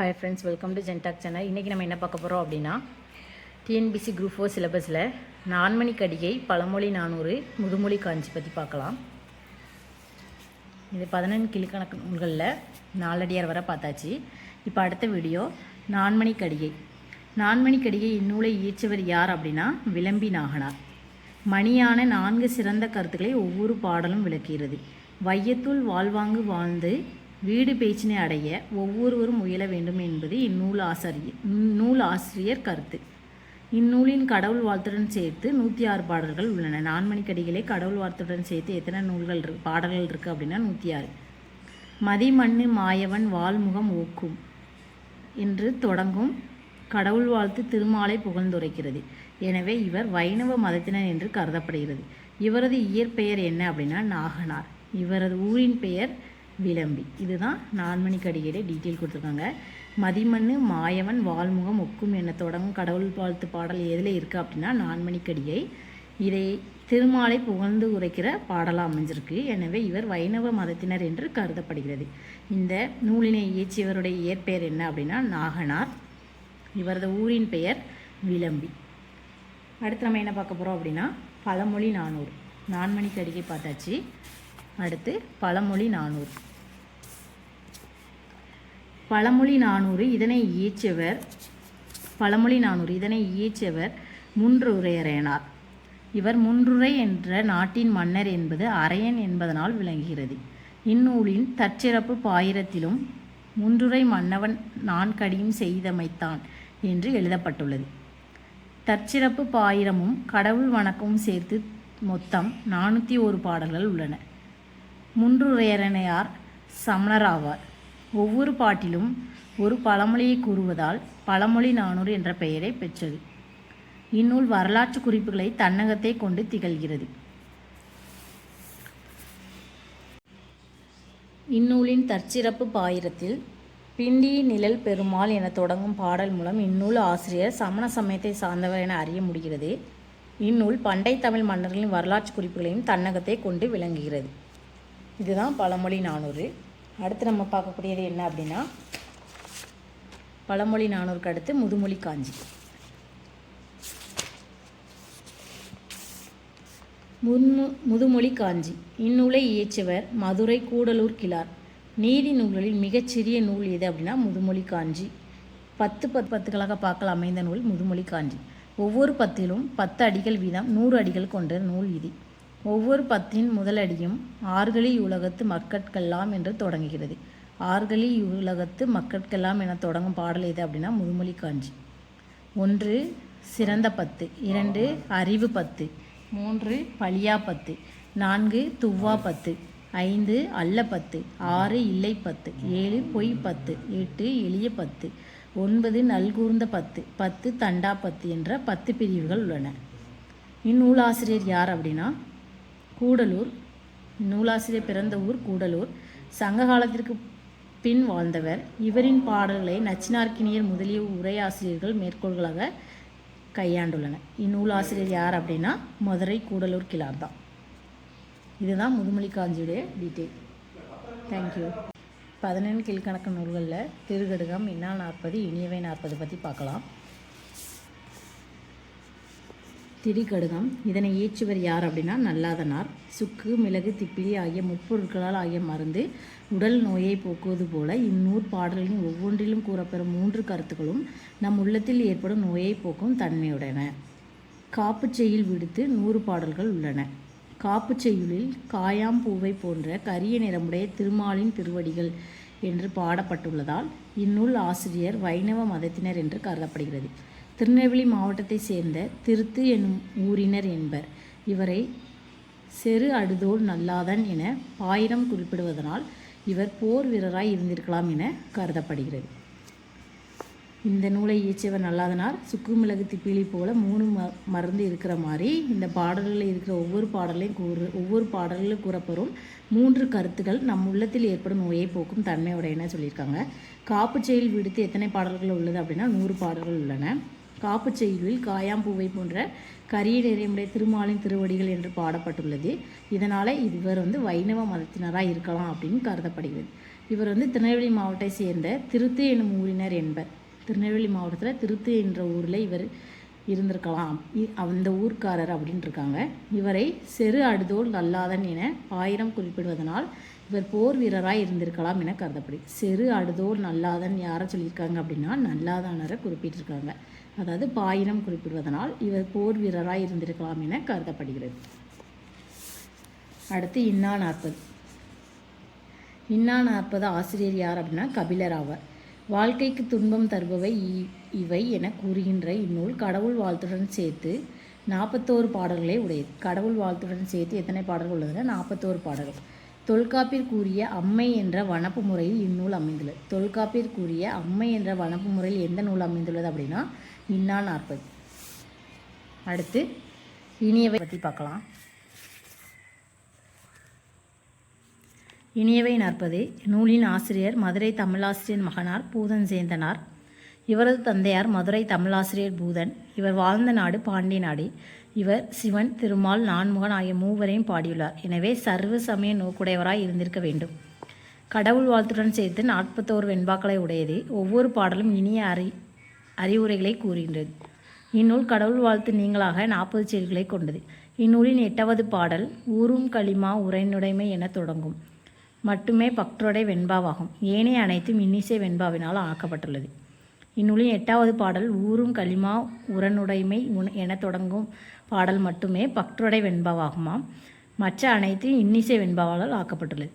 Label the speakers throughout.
Speaker 1: Hi friends welcome to ஜென்டாக் channel இன்றைக்கி நம்ம என்ன பார்க்க போகிறோம் அப்படின்னா டிஎன்பிசி குரூப் ஃபோர் சிலபஸில் நான்மணி கடிகை பழமொழி நானூறு முதுமொழி காஞ்சி பற்றி பார்க்கலாம். இது பதினெண்டு கிழக்கணக்கு நூல்களில் நாலடியார் வரை பார்த்தாச்சு. இப்போ அடுத்த வீடியோ நான்மணி கடிகை நான்மணி கடிகை இந்நூலை இயற்றியவர் யார் அப்படின்னா விளம்பி நாகனார். மணியான நான்கு சிறந்த கருத்துக்களை ஒவ்வொரு பாடலும் விளக்குகிறது. வையத்துள் வாழ்வாங்கு வாழ்ந்து வீடு பேச்சினை அடைய ஒவ்வொருவரும் முயல வேண்டும் என்பது இந்நூல் ஆசிரியர் நூல் ஆசிரியர் கருத்து. இந்நூலின் கடவுள் வாழ்த்துடன் சேர்த்து நூற்றி ஆறு பாடல்கள் உள்ளன. நான்மணிக்கடிகளே கடவுள் வாழ்த்துடன் சேர்த்து எத்தனை நூல்கள் பாடல்கள் இருக்குது அப்படின்னா நூற்றி ஆறு. மதிமண்ணு மாயவன் வால்முகம் ஓக்கும் என்று தொடங்கும் கடவுள் வாழ்த்து திருமாலை புகழ்ந்துரைக்கிறது. எனவே இவர் வைணவ மதத்தினர் என்று கருதப்படுகிறது. இவரது இயற்பெயர் என்ன அப்படின்னா நாகனார். இவரது ஊரின் பெயர் விளம்பி. இதுதான் நான்மணி கடிகையில டீட்டெயில் கொடுத்துருக்காங்க. மதிமண் மாயவன் வால்முகம் ஒக்கும் என தொடங்கும் கடவுள் வாழ்த்து பாடல் எதில் இருக்குது அப்படின்னா நான்மணி கடிகை. இதை திருமாலை புகழ்ந்து உரைக்கிற பாடலாக அமைஞ்சிருக்கு. எனவே இவர் வைணவ மதத்தினர் என்று கருதப்படுகிறது. இந்த நூலினை இயற்றியவருடைய இயற்பெயர் என்ன அப்படின்னா நாகனார் இவரது ஊரின் பெயர் விளம்பி. அடுத்து நம்ம என்ன பார்க்க போகிறோம் அப்படின்னா பழமொழி நானூறு. நான்மணி கடிகை பார்த்தாச்சு. அடுத்து பழமொழி நானூறு. பழமொழி நானூறு இதனை இயற்றியவர் பழமொழி நானூறு இதனை இயற்றியவர் முன்றுரையரையனார் இவர் முன்றுரை என்ற நாட்டின் மன்னர் என்பது அரையன் என்பதனால் விளங்குகிறது. இந்நூலின் தற்சிறப்பு பாயிரத்திலும் முன்றுரை மன்னவன் நான் கடியும் செய்தமைத்தான் என்று எழுதப்பட்டுள்ளது. தற்சிறப்பு பாயிரமும் கடவுள் வணக்கமும் சேர்த்து மொத்தம் நானூற்றி ஒரு பாடல்கள் உள்ளன. முன்றுரையரனையார் சமணர் ஆவார் ஒவ்வொரு பாட்டிலும் ஒரு பழமொழியை கூறுவதால் பழமொழி நானூறு என்ற பெயரை பெற்றது. இந்நூல் வரலாற்று குறிப்புகளை தன்னகத்தை கொண்டு திகழ்கிறது. இந்நூலின் தற்சிறப்பு பாயிரத்தில் பிண்டி நிழல் பெருமாள் என தொடங்கும் பாடல் மூலம் இந்நூல் ஆசிரியர் சமண சமயத்தை சார்ந்தவர் என அறிய முடிகிறது. இந்நூல் பண்டை தமிழ் மன்னர்களின் வரலாற்று குறிப்புகளையும் தன்னகத்தை கொண்டு விளங்குகிறது. இதுதான் பழமொழி நானூறு. அடுத்து நம்ம பார்க்கக்கூடியது என்ன அப்படின்னா பழமொழி நானூறுக்கு அடுத்து முதுமொழி காஞ்சி. முன்மு முதுமொழி காஞ்சி. இந்நூலை இயற்றியவர் மதுரை கூடலூர் கிளார் நீதி நூல்களில் மிகச்சிறிய நூல் எது அப்படின்னா முதுமொழி காஞ்சி. பத்து பத்து பத்துகளாக பார்க்கலாம் அமைந்த நூல் முதுமொழி காஞ்சி. ஒவ்வொரு பத்திலும் பத்து அடிகள் வீதம் நூறு அடிகள் கொண்ட நூல் இது. ஒவ்வொரு பத்தின் முதலடியும் ஆறுகளி உலகத்து மக்கட்கெல்லாம் என்று தொடங்குகிறது. ஆறுகளி உலகத்து மக்கட்கெல்லாம் என தொடங்கும் பாடல் எது அப்படின்னா முதுமொழி காஞ்சி. ஒன்று சிறந்த பத்து. இரண்டு அறிவு பத்து. மூன்று பழியா பத்து. நான்கு துவ்வா பத்து. ஐந்து அல்ல பத்து. ஆறு இல்லை பத்து. ஏழு பொய் பத்து. எட்டு எளிய பத்து. ஒன்பது நல்கூர்ந்த பத்து. பத்து தண்டா பத்து என்ற பத்து பிரிவுகள் உள்ளன. இந்நூலாசிரியர் யார் அப்படின்னா கூடலூர் நூலாசிரியர் பிறந்த ஊர் கூடலூர். சங்க காலத்திற்கு பின் வாழ்ந்தவர். இவரின் பாடல்களை நச்சினார்க்கினியர் முதலிய உரையாசிரியர்கள் மேற்கோள்களாக கையாண்டுள்ளனர். இந்நூலாசிரியர் யார் அப்படின்னா மதுரை கூடலூர் கிளார் தான். இதுதான் முதுமொழி காஞ்சியுடைய டீட்டெயில் தேங்க்யூ பதினெண்டு கீழ்கணக்கு நூல்களில் திருகடுகம் இன்னா நாற்பது இனியவை நாற்பது பற்றி பார்க்கலாம். திரிகடுகம். இதனை ஏற்றுவர் யார் அப்படின்னா நல்லாதனார். சுக்கு மிளகு திப்பிலி ஆகிய முப்பொருட்களால் ஆகிய மருந்து உடல் நோயை போக்குவது போல இந்நூற் பாடல்களின் ஒவ்வொன்றிலும் கூறப்பெறும் மூன்று கருத்துக்களும் நம் உள்ளத்தில் ஏற்படும் நோயை போக்கும் தன்மையுடன. காப்புச் செய்யுள் விடுத்து நூறு பாடல்கள் உள்ளன. காப்புச் செய்யுளில் காயாம் பூவை போன்ற கரிய நிறமுடைய திருமாலின் திருவடிகள் என்று பாடப்பட்டுள்ளதால் இந்நூல் ஆசிரியர் வைணவ மதத்தினர் என்று கருதப்படுகிறது. திருநெல்வேலி மாவட்டத்தைச் சேர்ந்த திருத்து என்னும் ஊரினர் என்பர். இவரை செரு அடுதோல் நல்லாதன் என பாயிரம் குறிப்பிடுவதனால் இவர் போர் வீரராய் இருந்திருக்கலாம் என கருதப்படுகிறது. இந்த நூலை இயற்றியவர் நல்லாதனார். சுக்கு மிளகு திப்பிலி போல மூணு ம மருந்து இருக்கிற மாதிரி இந்த பாடல்களில் இருக்கிற ஒவ்வொரு பாடலையும் கூறு ஒவ்வொரு பாடல்களும் கூறப்பெறும் மூன்று கருத்துக்கள் நம் உள்ளத்தில் ஏற்படும் நோயை போக்கும் தன்மையுடையன சொல்லியிருக்காங்க. காப்பு செயல் விடுத்து எத்தனை பாடல்கள் உள்ளது அப்படின்னா நூறு பாடல்கள் உள்ளன. காப்புச் செய்யுளில் காயாம்பூவை போன்ற கரிய நிறைமுடைய திருமாலின் திருவடிகள் என்று பாடப்பட்டுள்ளது. இதனால் இவர் வந்து வைணவ மதத்தினராக இருக்கலாம் அப்படின்னு கருதப்படுகிறது. இவர் வந்து திருநெல்வேலி மாவட்டத்தை சேர்ந்த திருத்து என்னும் ஊரினர் என்பர். திருநெல்வேலி மாவட்டத்தில் திருத்து என்ற ஊரில் இவர் இருந்திருக்கலாம். இ- அந்த ஊர்க்காரர் அப்படின்னு இருக்காங்க. இவரை செரு அடுதோல் நல்லாதன் என ஆயிரம் குறிப்பிடுவதனால் இவர் போர் வீரராக இருந்திருக்கலாம் என கருதப்படுது செரு அடுதோல் நல்லாதன் யாரை சொல்லியிருக்காங்க அப்படின்னா நல்லாதானரை குறிப்பிட்டிருக்காங்க. அதாவது பாயிரம் குறிப்பிடுவதனால் இவர் போர் வீரராய் இருந்திருக்கலாம் என கருதப்படுகிறது. அடுத்து இன்னா நாற்பது. இன்னா நாற்பது ஆசிரியர் யார் அப்படின்னா கபிலர் ஆவார். வாழ்க்கைக்கு துன்பம் தருபவை இ- இவை என கூறுகின்ற இந்நூல் கடவுள் வாழ்த்துடன் சேர்த்து நாற்பத்தோரு பாடல்களே உடையது. கடவுள் வாழ்த்துடன் சேர்த்து எத்தனை பாடல்கள் உள்ளதுன்னா நாற்பத்தோரு பாடல்கள். தொல்காப்பிற் கூறிய அம்மை என்ற வனப்பு முறையில் இந்நூல் அமைந்துள்ளது. தொல்காப்பிற் கூறிய அம்மை என்ற வனப்பு முறையில் எந்த நூல் அமைந்துள்ளது அப்படின்னா இன்னா நாற்பது. அடுத்து இனியவை பற்றி பார்க்கலாம். இனியவை நாற்பது. நூலின் ஆசிரியர் மதுரை தமிழாசிரியர் மகனார் பூதன் சேந்தனார். இவரது தந்தையார் மதுரை தமிழாசிரியர் பூதன். இவர் வாழ்ந்த நாடு பாண்டிய நாடு. இவர் சிவன் திருமால் நான்முகன் ஆகிய மூவரையும் பாடியுள்ளார். எனவே சர்வ சமய நோக்குடையவராய் இருந்திருக்க வேண்டும். கடவுள் வாழ்த்துடன் சேர்த்து நாற்பத்தோரு வெண்பாக்களை உடையது. ஒவ்வொரு பாடலும் இனிய அறி அறிவுரைகளை கூறுகின்றது. இந்நூல் கடவுள் வாழ்த்து நீங்களாக நாற்பது செயல்களை கொண்டது. இந்நூலின் எட்டாவது பாடல் ஊரும் களிமா உரைநுடைமை என தொடங்கும். மட்டுமே பக்தருடைய வெண்பாவாகும். ஏனைய அனைத்தும் இன்னிசை வெண்பாவினால் ஆக்கப்பட்டுள்ளது. இந்நூலின் எட்டாவது பாடல் ஊரும் களிமா உரனுடைமை என தொடங்கும் பாடல் மட்டுமே பக்தருடைய வெண்பாவாகுமாம் மற்ற அனைத்தும் இன்னிசை வெண்பாவால் ஆக்கப்பட்டுள்ளது.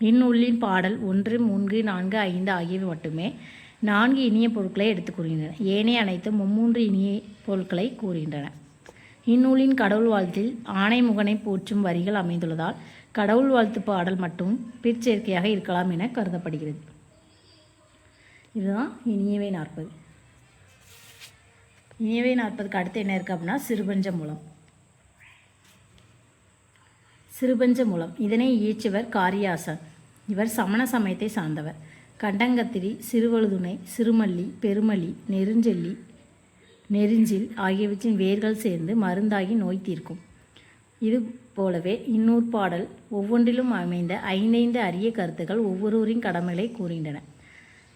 Speaker 1: இந்நூலின் பாடல் ஒன்று மூன்று நான்கு ஐந்து ஆகியவை மட்டுமே நான்கு இனிய பொருட்களை எடுத்துக் கூறுகின்றன. ஏனைய அனைத்தும் மும்மூன்று இனிய பொருட்களை கூறுகின்றன. இந்நூலின் கடவுள் வாழ்த்தில் ஆணைமுகனை போற்றும் வரிகள் அமைந்துள்ளதால் கடவுள் வாழ்த்து பாடல் மட்டும் பிற்சேர்க்கையாக இருக்கலாம் என கருதப்படுகிறது. இதுதான் இனியவை நாற்பது. இனியவை நாற்பதுக்கு அடுத்து என்ன இருக்குது அப்படின்னா சிறுபஞ்ச மூலம். சிறுபஞ்ச மூலம். இதனை இயற்றியவர் காரியாசன் இவர் சமண சமயத்தை சார்ந்தவர். கண்டங்கத்திரி சிறுவழுதுணை சிறுமல்லி பெருமல்லி நெருஞ்செல்லி நெருஞ்சில் ஆகியவற்றின் வேர்கள் சேர்ந்து மருந்தாகி நோய் தீர்க்கும். இது போலவே இன்னொரு பாடல் ஒவ்வொன்றிலும் அமைந்த ஐந்தைந்து அரிய கருத்துக்கள் ஒவ்வொருவரின் கடமைகளை கூறுகின்றன.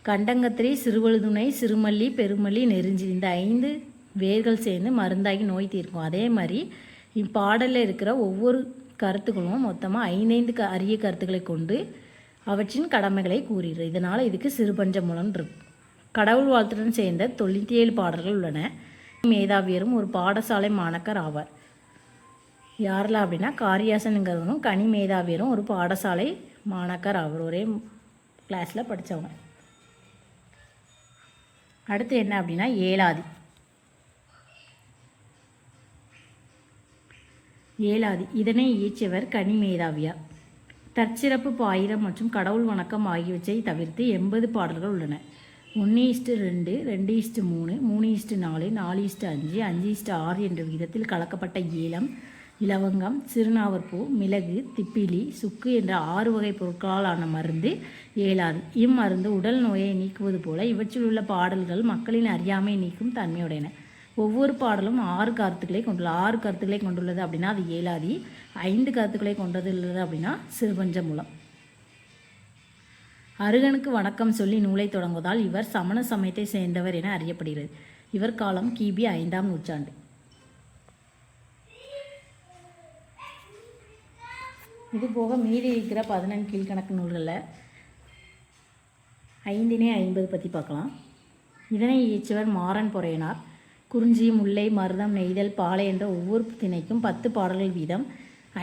Speaker 1: கண்டங்கத்திரி சிறுவழுதுணை சிறுமல்லி பெருமல்லி நெருஞ்சில் இந்த ஐந்து வேர்கள் சேர்ந்து மருந்தாகி நோய் தீர்க்கும். அதே மாதிரி இப்பாடலில் இருக்கிற ஒவ்வொரு கருத்துக்களும் மொத்தமாக ஐந்தைந்து க அரிய கருத்துக்களை கொண்டு அவற்றின் கடமைகளை கூறுகிறது இதனால் இதுக்கு சிறுபஞ்ச மூலம் இருக்கு கடவுள் வாழ்த்துடன் சேர்ந்த தொண்ணூற்றி ஏழு பாடல்கள் உள்ளன. மேதாவியரும் ஒரு பாடசாலை மாணக்கர் ஆவார். யாரெல்லாம் அப்படின்னா காரியாசனுங்கிறவனும் கனி மேதாவியரும் ஒரு பாடசாலை மாணக்கர் ஆவார். ஒரே கிளாஸில் படித்தவங்க அடுத்து என்ன அப்படின்னா ஏலாதி ஏலாதி இதனை இயற்றியவர் கனி மேதாவியார். தற்சிறப்பு பாயிரம் மற்றும் கடவுள் வணக்கம் ஆகியவற்றை தவிர்த்து எண்பது பாடல்கள் உள்ளன. ஒன்று ஈஸ்ட்டு ரெண்டு ரெண்டு ஈஸ்ட்டு மூணு மூணு ஈஸ்ட்டு நாலு நாலு ஈஸ்ட்டு அஞ்சு அஞ்சு ஈஸ்ட்டு ஆறு என்ற விதத்தில் கலக்கப்பட்ட ஏலம் இலவங்கம் சிறுநாவற்பூ மிளகு திப்பிலி சுக்கு என்ற ஆறு வகை பொருட்களால் ஆன மருந்து ஏழாறு இம்மருந்து உடல் நோயை நீக்குவது போல இவற்றில் உள்ள பாடல்கள் மக்களின் அறியாமை நீக்கும் தன்மையுடையன. ஒவ்வொரு பாடலும் ஆறு கருத்துக்களை கொண்டுள்ள ஆறு கருத்துக்களை கொண்டுள்ளது அப்படின்னா அது ஏலாதி ஐந்து கருத்துக்களை கொண்டது உள்ளது அப்படின்னா சிறுபஞ்ச மூலம் அருகனுக்கு வணக்கம் சொல்லி நூலை தொடங்குவதால் இவர் சமண சமயத்தை சேர்ந்தவர் என அறியப்படுகிறது. இவர் காலம் கிபி ஐந்தாம் நூற்றாண்டு. இது போக மீதி இருக்கிற பதினெண் கீழ்கணக்கு நூல்களில் ஐந்தினே ஐம்பது பற்றி பார்க்கலாம். இதனை இயற்றவர் மாறன் பொறையனார். குறிஞ்சி முல்லை மருதம் நெய்தல் பாலை என்ற ஒவ்வொரு திணைக்கும் பத்து பாடல்கள் வீதம்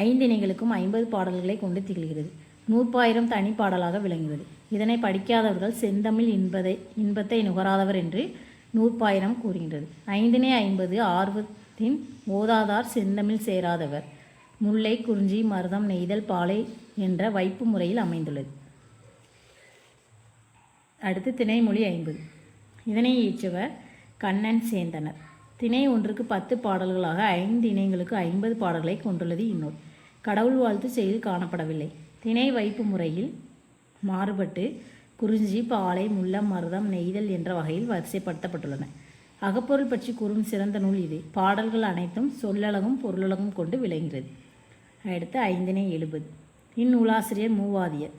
Speaker 1: ஐந்து இணைகளுக்கும் ஐம்பது பாடல்களை கொண்டு திகழ்கிறது. நூற்பாயிரம் தனி பாடலாக விளங்குகிறது. இதனை படிக்காதவர்கள் செந்தமிழ் இன்பதை இன்பத்தை நுகராதவர் என்று நூற்பாயிரம் கூறுகின்றது. ஐந்தினே ஐம்பது ஆர்வத்தின் ஓதாதார் செந்தமிழ் சேராதவர். முல்லை குறிஞ்சி மருதம் நெய்தல் பாலை என்ற வைப்பு முறையில் அமைந்துள்ளது. அடுத்து திணைமொழி ஐம்பது. இதனை இயற்றியவர் கண்ணன் சேந்தனர். திணை ஒன்றுக்கு பத்து பாடல்களாக ஐந்து இணைங்களுக்கு ஐம்பது பாடல்களை கொண்டுள்ளது இந்நூல். கடவுள் வாழ்த்து செயல் காணப்படவில்லை. திணை வைப்பு முறையில் மாறுபட்டு குறிஞ்சி பாலை முல்லம் மருதம் நெய்தல் என்ற வகையில் வரிசைப்படுத்தப்பட்டுள்ளன. அகப்பொருள் பற்றி கூறும் சிறந்த நூல் இது. பாடல்கள் அனைத்தும் சொல்லழகும் பொருளழகும் கொண்டு விளங்குகிறது அடுத்து ஐந்தினை எழுபது. இந்நூலாசிரியர் மூவாதியர்.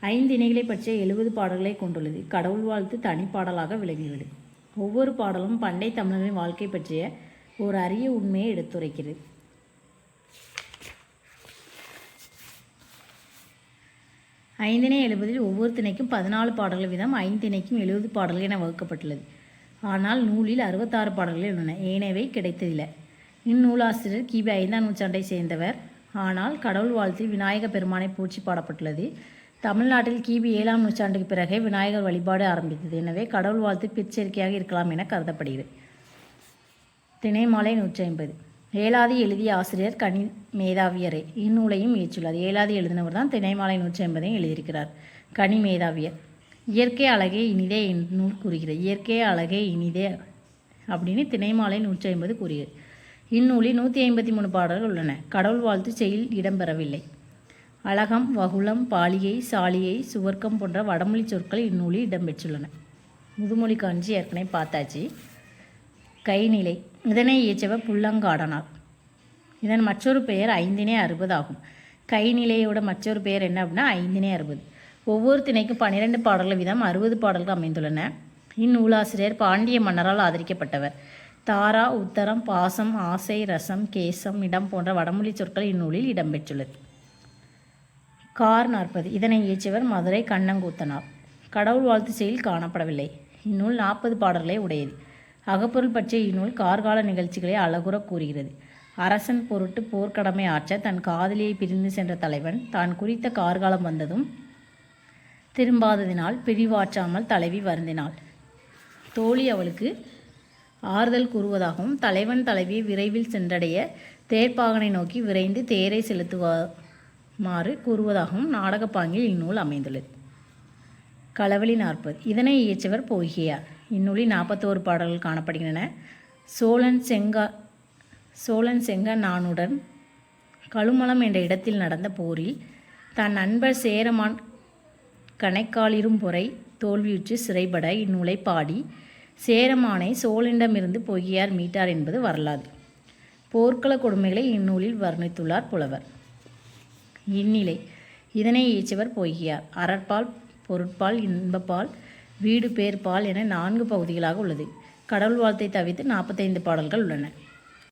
Speaker 1: ஐந்து இணைகளை பற்றிய எழுபது பாடல்களை கொண்டுள்ளது. கடவுள் வாழ்த்து தனிப்பாடலாக விளங்கியுள்ளது ஒவ்வொரு பாடலும் பண்டை தமிழரின் வாழ்க்கை பற்றிய ஒரு அரிய உண்மையை எடுத்துரைக்கிறது. ஐந்தினை எழுபதில் ஒவ்வொரு திணைக்கும் பதினாலு பாடல்கள் வீதம் ஐந்திணைக்கும் எழுபது பாடல்கள் என வகுக்கப்பட்டுள்ளது. ஆனால் நூலில் அறுபத்தாறு பாடல்கள் உள்ளன. ஏனவே கிடைத்ததில்லை. இந்நூலாசிரியர் கிபி ஐந்தாம் நூற்றாண்டை சேர்ந்தவர். ஆனால் கடவுள் வாழ்த்தில் விநாயக பெருமானை பூச்சி பாடப்பட்டுள்ளது. தமிழ்நாட்டில் கிபி ஏழாம் நூற்றாண்டுக்கு பிறகே விநாயகர் வழிபாடு ஆரம்பித்தது. எனவே கடவுள் வாழ்த்து பிற்சேர்க்கையாக இருக்கலாம் என கருதப்படுகிறது. திணைமாலை நூற்றி ஐம்பது ஏலாதி எழுதிய ஆசிரியர் கனி மேதாவியரே. இந்நூலையும் இயற்றுள்ளார் ஏலாதி எழுதினவர் தான் திணைமாலை நூற்றி ஐம்பதையும் எழுதியிருக்கிறார். கனி மேதாவியர். இயற்கை அழகே இனிதே நூல் கூறுகிறது. இயற்கை அழகே இனிதே அப்படின்னு திணைமாலை நூற்றி ஐம்பது கூறுகிறது. இந்நூலில் நூற்றி ஐம்பத்தி மூணு பாடல்கள் உள்ளன. கடவுள் வாழ்த்து செயல் இடம்பெறவில்லை. அழகம் வகுளம் பாலியை சாலியை சுவர்க்கம் போன்ற வடமொழி சொற்கள் இந்நூலில் இடம்பெற்றுள்ளன. முதுமொழி காஞ்சி ஏற்கனவே பார்த்தாச்சு. கைநிலை. இதனை இயற்றவர் புல்லங்காடனார் இதன் மற்றொரு பெயர் ஐந்தினே அறுபது ஆகும். கைநிலையோட மற்றொரு பெயர் என்ன அப்படின்னா ஐந்தினே அறுபது. ஒவ்வொரு திணைக்கும் பன்னிரெண்டு பாடல்கள் வீதம் அறுபது பாடல்கள் அமைந்துள்ளன. இந்நூலாசிரியர் பாண்டிய மன்னரால் ஆதரிக்கப்பட்டவர். தாரா உத்தரம் பாசம் ஆசை ரசம் கேசம் இடம் போன்ற வடமொழி சொற்கள் இந்நூலில் இடம்பெற்றுள்ளது. கார் நாற்பது. இதனை இயற்றியவர் மதுரை கண்ணங்கூத்தனார். கடவுள் வாழ்த்து செயல் காணப்படவில்லை. இந்நூல் நாற்பது பாடல்களை உடையது. அகப்பொருள் பற்றிய இந்நூல் கார்கால நிகழ்ச்சிகளை அழகுற கூறுகிறது. அரசன் பொருட்டு போர்க்கடமை ஆற்ற தன் காதலியை பிரிந்து சென்ற தலைவன் தான் குறித்த கார்காலம் வந்ததும் திரும்பாததினால் பிரிவாற்றாமல் தலைவி வருந்தினாள். தோழி அவளுக்கு ஆறுதல் கூறுவதாகவும் தலைவன் தலைவி விரைவில் சென்றடைய தேர்ப்பாகனை நோக்கி விரைந்து தேரை செலுத்துவா மாறு கூறுவதாகவும் நாடகப்பாங்கில் இந்நூல் அமைந்துள்ளது. களவழி நாற்பது. இதனை இயற்றவர் போகியார் இந்நூலில் நாற்பத்தோரு பாடல்கள் காணப்படுகின்றன. சோழன் செங்கா சோழன் செங்க நானுடன் கழுமலம் என்ற இடத்தில் நடந்த போரில் தன் நண்பர் சேரமான் கணைக்காலிரும் பொறை தோல்வியுற்று சிறைபட இந்நூலை பாடி சேரமானை சோழனிடமிருந்து பொய்யார் மீட்டார் என்பது வரலாறு. போர்க்கள கொடுமைகளை இந்நூலில் வர்ணித்துள்ளார் புலவர். இந்நிலை. இதனை ஈச்சவர் பொய்யார் அறற்பால் பொருட்பால் இன்பப்பால் வீடு பேர்பால் என நான்கு பகுதிகளாக உள்ளது. கடவுள் வாழ்த்தை தவிர்த்து நாற்பத்தைந்து பாடல்கள் உள்ளன.